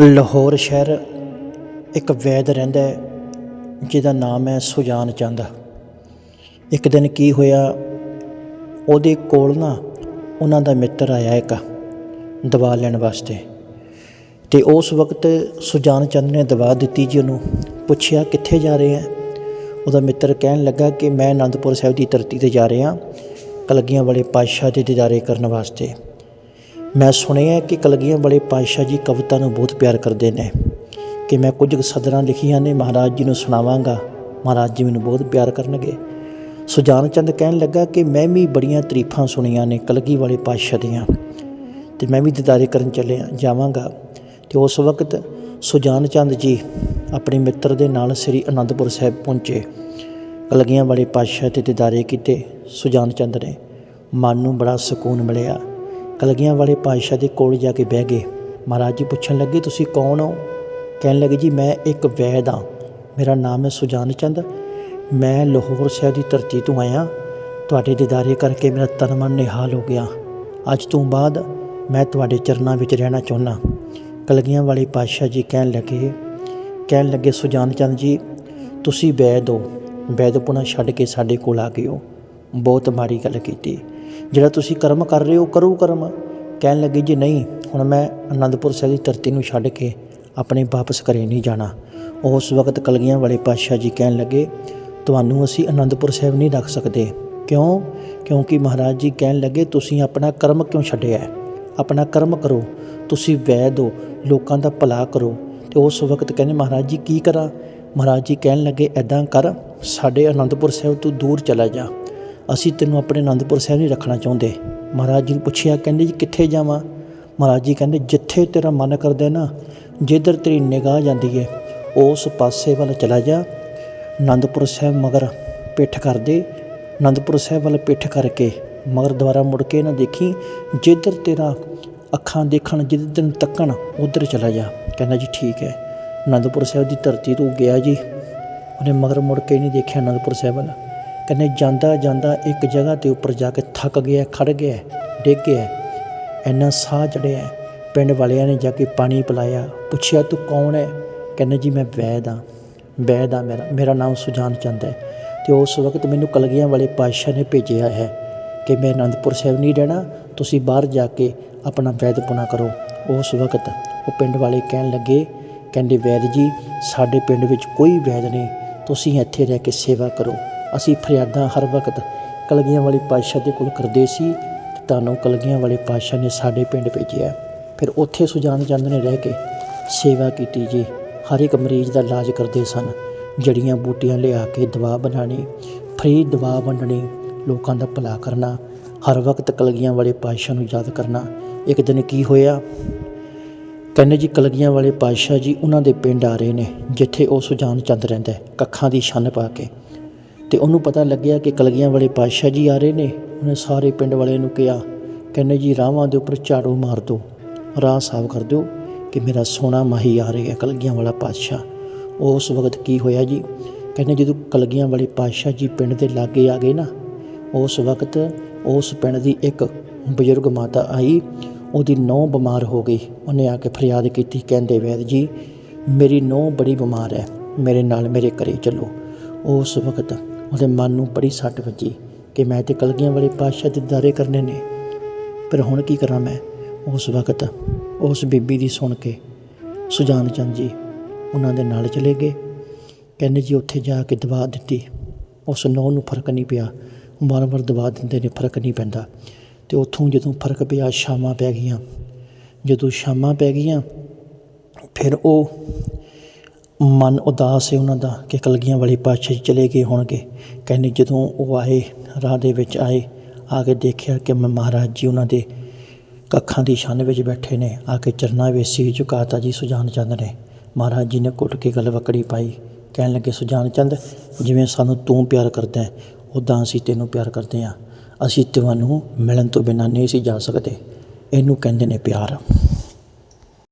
ਲਾਹੌਰ ਸ਼ਹਿਰ ਇੱਕ ਵੈਦ ਰਹਿੰਦਾ ਜਿਹਦਾ ਨਾਮ ਹੈ ਸੁਜਾਨ ਚੰਦ। ਇੱਕ ਦਿਨ ਕੀ ਹੋਇਆ, ਉਹਦੇ ਕੋਲ ਨਾ ਉਹਨਾਂ ਦਾ ਮਿੱਤਰ ਆਇਆ ਇੱਕ, ਦਵਾ ਲੈਣ ਵਾਸਤੇ। ਤੇ ਉਸ ਵਕਤ ਸੁਜਾਨ ਚੰਦ ਨੇ ਦਵਾ ਦਿੱਤੀ ਜੀ ਉਹਨੂੰ। ਪੁੱਛਿਆ, ਕਿੱਥੇ ਜਾ ਰਹੇ ਆ? ਉਹਦਾ ਮਿੱਤਰ ਕਹਿਣ ਲੱਗਾ ਕਿ ਮੈਂ ਅਨੰਦਪੁਰ ਸਾਹਿਬ ਦੀ ਧਰਤੀ ਤੇ ਜਾ ਰਿਹਾ, ਕਲਗੀਆਂ ਵਾਲੇ ਪਾਤਸ਼ਾਹ ਦੇ ਦੀਦਾਰੇ ਕਰਨ ਵਾਸਤੇ। ਮੈਂ ਸੁਣਿਆ ਕਿ ਕਲਗੀਆਂ ਵਾਲੇ ਪਾਤਸ਼ਾਹ ਜੀ ਕਵਿਤਾ ਨੂੰ ਬਹੁਤ ਪਿਆਰ ਕਰਦੇ ਨੇ, ਕਿ ਮੈਂ ਕੁਝ ਕੁ ਸਦਰਾਂ ਲਿਖੀਆਂ ਨੇ, ਮਹਾਰਾਜ ਜੀ ਨੂੰ ਸੁਣਾਵਾਂਗਾ। ਮਹਾਰਾਜ ਜੀ ਮੈਨੂੰ ਬਹੁਤ ਪਿਆਰ ਕਰਨਗੇ। ਸੁਜਾਨ ਚੰਦ ਕਹਿਣ ਲੱਗਾ ਕਿ ਮੈਂ ਵੀ ਬੜੀਆਂ ਤਾਰੀਫਾਂ ਸੁਣੀਆਂ ਨੇ ਕਲਗੀ ਵਾਲੇ ਪਾਤਸ਼ਾਹ ਦੀਆਂ, ਤੇ ਮੈਂ ਵੀ ਦੀਦਾਰੇ ਕਰਨ ਚੱਲਿਆ ਜਾਵਾਂਗਾ। ਤੇ ਉਸ ਵਕਤ ਸੁਜਾਨ ਚੰਦ ਜੀ ਆਪਣੇ ਮਿੱਤਰ ਦੇ ਨਾਲ ਸ੍ਰੀ ਅਨੰਦਪੁਰ ਸਾਹਿਬ ਪਹੁੰਚੇ। ਕਲਗੀਆਂ ਵਾਲੇ ਪਾਤਸ਼ਾਹ ਤੇ ਦਿਦਾਰੇ ਕੀਤੇ। ਸੁਜਾਨ ਚੰਦ ਨੇ ਮਨ ਨੂੰ ਬੜਾ ਸਕੂਨ ਮਿਲਿਆ। ਕਲਗੀਆਂ ਵਾਲੇ ਪਾਤਸ਼ਾਹ ਦੇ ਕੋਲ ਜਾ ਕੇ ਬਹਿ ਗਏ। ਮਹਾਰਾਜ ਜੀ ਪੁੱਛਣ ਲੱਗੇ, ਤੁਸੀਂ ਕੌਣ ਹੋ? ਕਹਿਣ ਲੱਗੇ, ਜੀ, ਮੈਂ ਇੱਕ ਵੈਦ ਹਾਂ। ਮੇਰਾ ਨਾਮ ਹੈ ਸੁਜਾਨ ਚੰਦ। ਮੈਂ ਲਾਹੌਰ ਸਾਹਿਬ ਦੀ ਧਰਤੀ ਤੋਂ ਆਇਆ। ਤੁਹਾਡੇ ਦੀਦਾਰੇ ਕਰਕੇ ਮੇਰਾ ਤਨ ਮਨ ਨਿਹਾਲ ਹੋ ਗਿਆ। ਅੱਜ ਤੋਂ ਬਾਅਦ ਮੈਂ ਤੁਹਾਡੇ ਚਰਨਾਂ ਵਿੱਚ ਰਹਿਣਾ ਚਾਹੁੰਦਾ ਕਲਗੀਆਂ ਵਾਲੇ ਪਾਤਸ਼ਾਹ ਜੀ ਕਹਿਣ ਲੱਗੇ ਕਹਿਣ ਲੱਗੇ, ਸੁਜਾਨ ਚੰਦ ਜੀ, ਤੁਸੀਂ ਵੈਦ ਹੋ। ਵੈਦਪੁਣਾ ਛੱਡ ਕੇ ਸਾਡੇ ਕੋਲ ਆ ਗਏ ਹੋ। ਬਹੁਤ ਮਾੜੀ ਗੱਲ ਕੀਤੀ। ਜਿਹੜਾ ਤੁਸੀਂ ਕਰਮ ਕਰ ਰਹੇ ਹੋ, ਕਰੋ ਕਰਮ। ਕਹਿਣ ਲੱਗੇ, ਜੀ ਨਹੀਂ, ਹੁਣ ਮੈਂ ਆਨੰਦਪੁਰ ਸਾਹਿਬ ਦੀ ਧਰਤੀ ਨੂੰ ਛੱਡ ਕੇ ਆਪਣੇ ਵਾਪਸ ਘਰੇ ਨਹੀਂ ਜਾਣਾ। ਉਸ ਵਕਤ ਕਲਗੀਆਂ ਵਾਲੇ ਪਾਤਸ਼ਾਹ ਜੀ ਕਹਿਣ ਲੱਗੇ, ਤੁਹਾਨੂੰ ਅਸੀਂ ਆਨੰਦਪੁਰ ਸਾਹਿਬ ਨਹੀਂ ਰੱਖ ਸਕਦੇ। ਕਿਉਂ? ਕਿਉਂਕਿ ਮਹਾਰਾਜ ਜੀ ਕਹਿਣ ਲੱਗੇ, ਤੁਸੀਂ ਆਪਣਾ ਕਰਮ ਕਿਉਂ ਛੱਡਿਆ ਆਪਣਾ ਕਰਮ ਕਰੋ। ਤੁਸੀਂ ਵੈਦ ਹੋ, ਲੋਕਾਂ ਦਾ ਭਲਾ ਕਰੋ। ਤੇ ਉਸ ਵਕਤ ਕਹਿੰਦੇ, ਮਹਾਰਾਜ ਜੀ, ਕੀ ਕਰਾਂ? ਮਹਾਰਾਜ ਜੀ ਕਹਿਣ ਲੱਗੇ ਐਦਾਂ ਕਰ, ਸਾਡੇ ਆਨੰਦਪੁਰ ਸਾਹਿਬ ਤੋਂ ਦੂਰ ਚਲਾ ਜਾ। ਅਸੀਂ ਤੈਨੂੰ ਆਪਣੇ ਅਨੰਦਪੁਰ ਸਾਹਿਬ ਨਹੀਂ ਰੱਖਣਾ ਚਾਹੁੰਦੇ। ਮਹਾਰਾਜ ਜੀ ਨੂੰ ਪੁੱਛਿਆ, ਕਹਿੰਦੇ ਜੀ, ਕਿੱਥੇ ਜਾਵਾਂ? ਮਹਾਰਾਜ ਜੀ ਕਹਿੰਦੇ, ਜਿੱਥੇ ਤੇਰਾ ਮਨ ਕਰਦਾ ਨਾ, ਜਿੱਧਰ ਤੇਰੀ ਨਿਗਾਹ ਜਾਂਦੀ ਹੈ ਉਸ ਪਾਸੇ ਵੱਲ ਚਲਾ ਜਾ। ਅਨੰਦਪੁਰ ਸਾਹਿਬ ਮਗਰ ਪਿੱਠ ਕਰ ਦੇ। ਆਨੰਦਪੁਰ ਸਾਹਿਬ ਵੱਲ ਪਿੱਠ ਕਰਕੇ ਮਗਰ ਦੁਬਾਰਾ ਮੁੜ ਕੇ ਨਾ ਦੇਖੀ, ਜਿੱਧਰ ਤੇਰਾ ਅੱਖਾਂ ਦੇਖਣ, ਜਿੱਧਰ ਤੈਨੂੰ ਤੱਕਣ, ਉਧਰ ਚਲਾ ਜਾ। ਕਹਿੰਦਾ ਜੀ, ਠੀਕ ਹੈ। ਅਨੰਦਪੁਰ ਸਾਹਿਬ ਦੀ ਧਰਤੀ ਤੋਂ ਗਿਆ ਜੀ। ਉਹਨੇ ਮਗਰ ਮੁੜ ਕੇ ਨਹੀਂ ਦੇਖਿਆ ਅਨੰਦਪੁਰ ਸਾਹਿਬ ਵੱਲ। ਕਹਿੰਦੇ ਜਾਂਦਾ ਜਾਂਦਾ ਇੱਕ ਜਗ੍ਹਾ ਤੇ ਉੱਪਰ ਜਾ ਕੇ ਥੱਕ ਗਿਆ, ਖੜ ਗਿਆ, ਡਿੱਗ ਗਿਆ। ਇੰਨਾ ਸਾਹ ਚੜਿਆ ਪਿੰਡ ਵਾਲਿਆਂ ਨੇ ਜਾ ਕੇ ਪਾਣੀ ਪਿਲਾਇਆ। ਪੁੱਛਿਆ, ਤੂੰ ਕੌਣ ਹੈ ਕਹਿੰਦਾ, ਜੀ, ਮੈਂ ਵੈਦ ਹਾਂ ਵੈਦ ਹਾਂ ਮੇਰਾ ਮੇਰਾ ਨਾਮ ਸੁਜਾਨ ਚੰਦ ਹੈ ਤੇ ਉਸ ਵਕਤ ਮੈਨੂੰ ਕਲਗੀਆਂ ਵਾਲੇ ਪਾਤਸ਼ਾਹ ਨੇ ਭੇਜਿਆ ਹੈ ਕਿ ਮੈਂ ਅਨੰਦਪੁਰ ਸਾਹਿਬ ਨਹੀਂ ਰਹਿਣਾ। ਤੁਸੀਂ ਬਾਹਰ ਜਾ ਕੇ ਆਪਣਾ ਵੈਦਪੁਣਾ ਕਰੋ। ਉਸ ਵਕਤ ਉਹ ਪਿੰਡ ਵਾਲੇ ਕਹਿਣ ਲੱਗੇ, ਕਹਿੰਦੇ, ਵੈਦ ਜੀ, ਸਾਡੇ ਪਿੰਡ ਵਿੱਚ ਕੋਈ ਵੈਦ ਨਹੀਂ। ਤੁਸੀਂ ਇੱਥੇ ਰਹਿ ਕੇ ਸੇਵਾ ਕਰੋ। ਅਸੀਂ ਫਰਿਆਦਾਂ ਹਰ ਵਕਤ ਕਲਗੀਆਂ ਵਾਲੇ ਪਾਤਸ਼ਾਹ ਦੇ ਕੋਲ ਕਰਦੇ ਸੀ, ਤੁਹਾਨੂੰ ਕਲਗੀਆਂ ਵਾਲੇ ਪਾਤਸ਼ਾਹ ਨੇ ਸਾਡੇ ਪਿੰਡ ਭੇਜਿਆ। ਫਿਰ ਉੱਥੇ ਸੁਜਾਨ ਚੰਦ ਨੇ ਰਹਿ ਕੇ ਸੇਵਾ ਕੀਤੀ ਜੀ। ਹਰ ਇੱਕ ਮਰੀਜ਼ ਦਾ ਇਲਾਜ ਕਰਦੇ ਸਨ, ਜੜੀਆਂ ਬੂਟੀਆਂ ਲਿਆ ਕੇ ਦਵਾ ਬਣਾਉਣੀ, ਫਰੀ ਦਵਾ ਵੰਡਣੀ, ਲੋਕਾਂ ਦਾ ਭਲਾ ਕਰਨਾ, ਹਰ ਵਕਤ ਕਲਗੀਆਂ ਵਾਲੇ ਪਾਤਸ਼ਾਹ ਨੂੰ ਯਾਦ ਕਰਨਾ। ਇੱਕ ਦਿਨ ਕੀ ਹੋਇਆ? ਕਹਿੰਦੇ ਜੀ ਕਲਗੀਆਂ ਵਾਲੇ ਪਾਤਸ਼ਾਹ ਜੀ ਉਹਨਾਂ ਦੇ ਪਿੰਡ ਆ ਰਹੇ ਨੇ, ਜਿੱਥੇ ਉਹ ਸੁਜਾਨ ਚੰਦ ਰਹਿੰਦਾ ਕੱਖਾਂ ਦੀ ਛੰਨ ਪਾ ਕੇ। ਅਤੇ ਉਹਨੂੰ ਪਤਾ ਲੱਗਿਆ ਕਿ ਕਲਗੀਆਂ ਵਾਲੇ ਪਾਤਸ਼ਾਹ ਜੀ ਆ ਰਹੇ ਨੇ। ਉਹਨੇ ਸਾਰੇ ਪਿੰਡ ਵਾਲਿਆਂ ਨੂੰ ਕਿਹਾ, ਕਹਿੰਦੇ ਜੀ ਰਾਹਾਂ ਦੇ ਉੱਪਰ ਝਾੜੂ ਮਾਰ ਦਿਓ। ਰਾਹ ਸਾਫ਼ ਕਰ ਦਿਓ ਕਿ ਮੇਰਾ ਸੋਹਣਾ ਮਾਹੀ ਆ ਰਿਹਾ ਕਲਗੀਆਂ ਵਾਲਾ ਪਾਤਸ਼ਾਹ। ਉਸ ਵਕਤ ਕੀ ਹੋਇਆ ਜੀ? ਕਹਿੰਦੇ ਜਦੋਂ ਕਲਗੀਆਂ ਵਾਲੇ ਪਾਤਸ਼ਾਹ ਜੀ ਪਿੰਡ ਦੇ ਲਾਗੇ ਆ ਗਏ ਨਾ, ਉਸ ਵਕਤ ਉਸ ਪਿੰਡ ਦੀ ਇੱਕ ਬਜ਼ੁਰਗ ਮਾਤਾ ਆਈ, ਉਹਦੀ ਨੌਂ ਬਿਮਾਰ ਹੋ ਗਈ। ਉਹਨੇ ਆ ਕੇ ਫਰਿਆਦ ਕੀਤੀ, ਕਹਿੰਦੇ ਵੈਦ ਜੀ, ਮੇਰੀ ਨੌਂ ਬੜੀ ਬਿਮਾਰ ਹੈ, ਮੇਰੇ ਨਾਲ ਮੇਰੇ ਘਰੇ ਚੱਲੋ। ਉਸ ਵਕਤ ਉਹਦੇ ਮਨ ਨੂੰ ਬੜੀ ਸੱਟ ਵੱਜੀ ਕਿ ਮੈਂ ਤੇ ਕਲਗੀਆਂ ਵਾਲੇ ਪਾਤਸ਼ਾਹ ਦੇ ਦਾਰੇ ਕਰਨੇ ਨੇ। ਪਰ ਹੁਣ ਕੀ ਕਰਾਂ ਮੈਂ? ਉਸ ਵਕਤ ਉਸ ਬੀਬੀ ਦੀ ਸੁਣ ਕੇ ਸੁਜਾਨ ਚੰਦ ਜੀ ਉਹਨਾਂ ਦੇ ਨਾਲ ਚਲੇ ਗਏ। ਕਹਿੰਦੇ ਜੀ, ਉੱਥੇ ਜਾ ਕੇ ਦਵਾ ਦਿੱਤੀ। ਉਸ ਨੌਂ ਨੂੰ ਫ਼ਰਕ ਨਹੀਂ ਪਿਆ। ਵਾਰ-ਵਾਰ ਦਵਾ ਦਿੰਦੇ ਨੇ, ਫ਼ਰਕ ਨਹੀਂ ਪੈਂਦਾ। ਤੇ ਉੱਥੋਂ ਜਦੋਂ ਫ਼ਰਕ ਪਿਆ, ਸ਼ਾਮਾਂ ਪੈ ਗਈਆਂ। ਜਦੋਂ ਸ਼ਾਮਾਂ ਪੈ ਗਈਆਂ, ਫਿਰ ਉਹ ਮਨ ਉਦਾਸ ਹੈ ਉਹਨਾਂ ਦਾ ਕਿ ਕਲਗੀਆਂ ਵਾਲੇ ਪਾਤਸ਼ਾਹ ਜੀ ਚਲੇ ਗਏ ਹੋਣਗੇ। ਕਹਿੰਦੇ ਜਦੋਂ ਉਹ ਆਏ, ਰਾਹ ਦੇ ਵਿੱਚ ਆਏ, ਆ ਕੇ ਦੇਖਿਆ ਕਿ ਮੈਂ, ਮਹਾਰਾਜ ਜੀ ਉਹਨਾਂ ਦੇ ਕੱਖਾਂ ਦੀ ਛੰਨ ਵਿੱਚ ਬੈਠੇ ਨੇ। ਆ ਕੇ ਚਰਨਾਂ ਵਿੱਚ ਸੀ ਝੁਕਾਤਾ ਜੀ ਸੁਜਾਨ ਚੰਦ ਨੇ। ਮਹਾਰਾਜ ਜੀ ਨੇ ਘੁੱਟ ਕੇ ਗਲ ਵਕੜੀ ਪਾਈ। ਕਹਿਣ ਲੱਗੇ, ਸੁਜਾਨ ਚੰਦ, ਜਿਵੇਂ ਸਾਨੂੰ ਤੂੰ ਪਿਆਰ ਕਰਦਾ ਹੈ ਉਦਾਂ ਅਸੀਂ ਤੈਨੂੰ ਪਿਆਰ ਕਰਦੇ ਹਾਂ। ਅਸੀਂ ਤੁਹਾਨੂੰ ਮਿਲਣ ਤੋਂ ਬਿਨਾਂ ਨਹੀਂ ਸੀ ਜਾ ਸਕਦੇ। ਇਹਨੂੰ ਕਹਿੰਦੇ ਨੇ ਪਿਆਰ।